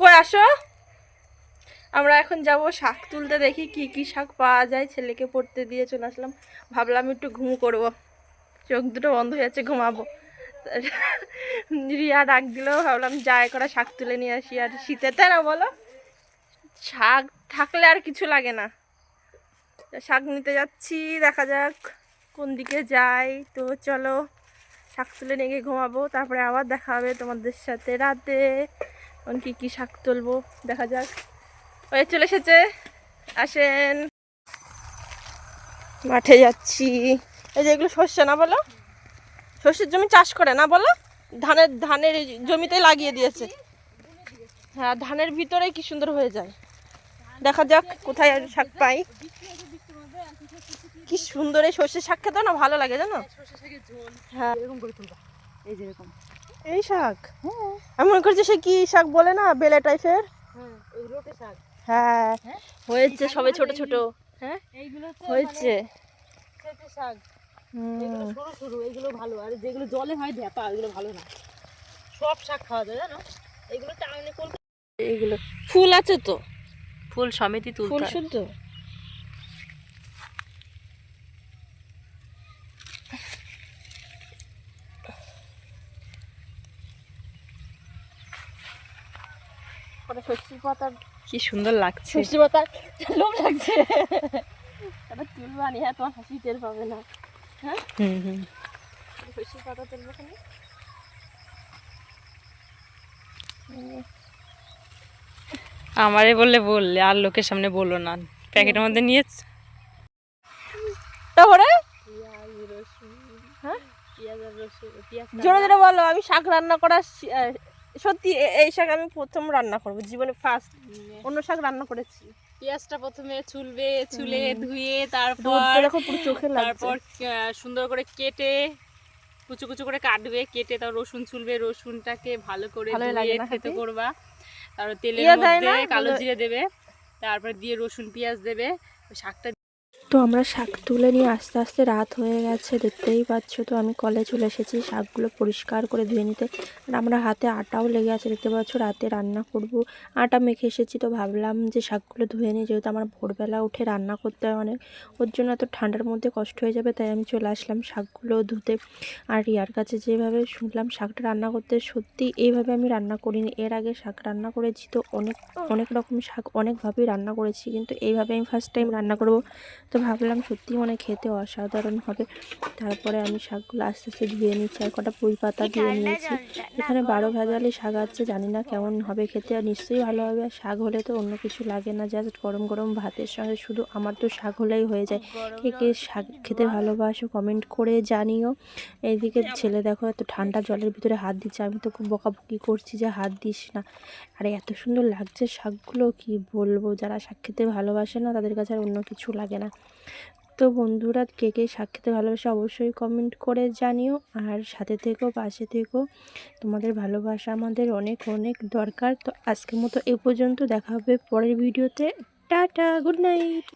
কই আসো? আমরা এখন যাব শাক তুলতে, দেখি কি কি শাক পাওয়া যায়। ছেলেকে পড়তে দিয়ে চলে আসলাম। ভাবলাম একটু ঘুম করব। চোখ দুটো বন্ধ হয়ে যাচ্ছে, ঘুমাবো। রিয়া ডাক দিলেও ভাবলাম যায় করা শাক তুলে নিয়ে আসি। আর শীতে তাই না বলো, শাক থাকলে আর কিছু লাগে না। শাক নিতে যাচ্ছি, দেখা যাক কোন দিকে যাই। তো চলো, শাক তুলে নিয়ে ঘুমাবো। তারপরে আবার দেখা হবে তোমাদের সাথে রাতে। এখন কি কি শাক তুলবো? দেখা যাক। ওই চলে এসেছে। আসেন। মাঠে যাচ্ছি। এই যে এগুলো শস্য না বলো? শস্যের জমি চাষ করে না বলো? ধানের ধানের জমিতে লাগিয়ে দিয়েছে। হ্যাঁ ধানের ভিতরে কি সুন্দর হয়ে যায়। দেখা যাক কোথায় শাক পাই। কি সুন্দর এই সর্ষের শাক খেতে না ভালো লাগে জানো? হ্যাঁ। এরকম করে তুলবা। এই যে এরকম। এই শাক? আমি মনে করছি সে কি শাক বলে না? বেলে টাইপের? হ্যাঁ শাক। হ্যাঁ। হয়েছে সবে ছোট ছোট। হ্যাঁ? হয়েছে। শাক। হুম। সরু সরু এগুলো ভালো। আর যেগুলো জলে হয় ঢেপা ভালো না। সব শাক খাওয়া যায় জানো? এগুলো ফুল আছে তো? ফুল সমিতি ফুল শুদ্ধ? ওটা সর্ষে পাতার কি সুন্দর লাগছে। সর্ষে পাতার লোভ লাগছে। ওটা তুলবা নি হ্যাঁ তোমার হাসি টের পাবে না। হ্যাঁ? হুম হুম। সর্ষে পাতা তুলবো খানি আমারে বললে বললে আর লোকের সামনে বলল না। প্যাকেটের মধ্যে নিয়ে তারপরে? হ্যাঁ? পেঁয়াজ রসুন পেঁয়াজ জোরে জোরে বলো আমি শাক রান্না করা শি- আহ, সত্যি এই শাক আমি প্রথম রান্না করব জীবনে ফার্স্ট অন্য শাক রান্না করেছি। পেঁয়াজটা প্রথমে চুলবে চুলে ধুয়ে তারপর তারপর সুন্দর করে কেটে কুচু কুচু করে কাটবে কেটে তার রসুন চুলবে রসুনটাকে ভালো করে ধুয়ে খেতে? করবা। তারপর তেলের মধ্যে কালো জিরে দেবে তারপর দিয়ে রসুন পেঁয়াজ দেবে শাকটা তো আমরা শাক তুলে নিয়ে আস্তে আস্তে রাত হয়ে গেছে, দেখতেই পাচ্ছ তো আমি কলে চলে এসেছি, শাকগুলো পরিষ্কার করে ধুয়ে নিতে। আর আমরা হাতে আটাও লেগে আছে, দেখতে পাচ্ছ রাতে রান্না করব। আটা মেখে এসেছি তো ভাবলাম যে শাকগুলো ধুয়ে নিই, যেহেতু আমার ভোরবেলা উঠে রান্না করতে হয় অনেক। ওর জন্য এত ঠান্ডার মধ্যে কষ্ট হয়ে যাবে, তাই আমি চলে আসলাম শাকগুলো ধুতে। আর রিয়ার কাছে যেভাবে শুনলাম শাকটা রান্না করতে, সত্যি এইভাবে আমি রান্না করিনি। এর আগে শাক রান্না করেছি তো অনেক অনেক রকম শাক অনেকভাবেই রান্না করেছি, কিন্তু এইভাবে আমি ফার্স্ট টাইম রান্না করব। তো ভাবলাম সত্যি মানে খেতে অসাধারণ হবে। তারপরে আমি শাকগুলো আস্তে আস্তে ধুয়ে নিচ্ছি আর কটা পুঁই পাতা দিয়ে নিয়েছি। এখানে বারো ভেজালি শাক আছে জানি না কেমন হবে খেতে আর নিশ্চয়ই ভালো হবে। আর শাক হলে তো অন্য কিছু লাগে না জাস্ট গরম গরম ভাতের সঙ্গে শুধু আমার তো শাক হলেই হয়ে যায়। কে কে শাক খেতে ভালোবাসো কমেন্ট করে জানিও। এইদিকে ছেলে দেখো এত ঠান্ডা জলের ভিতরে হাত দিচ্ছে আমি তো খুব বকাবকি করছি যে হাত দিস না। আরে এত সুন্দর লাগছে শাকগুলো কি বলব? যারা শাক খেতে ভালোবাসে না তাদের কাছে আর অন্য কিছু লাগে না। তো বন্ধুরা, কে কে শাক খেতে ভালোবাসে অবশ্যই কমেন্ট করে জানিও। আর সাথে থেকো, পাশে থেকো। তোমাদের ভালোবাসা আমাদের অনেক অনেক দরকার। তো আজকের মতো এ পর্যন্ত। দেখা হবে পরের ভিডিওতে। Tata good night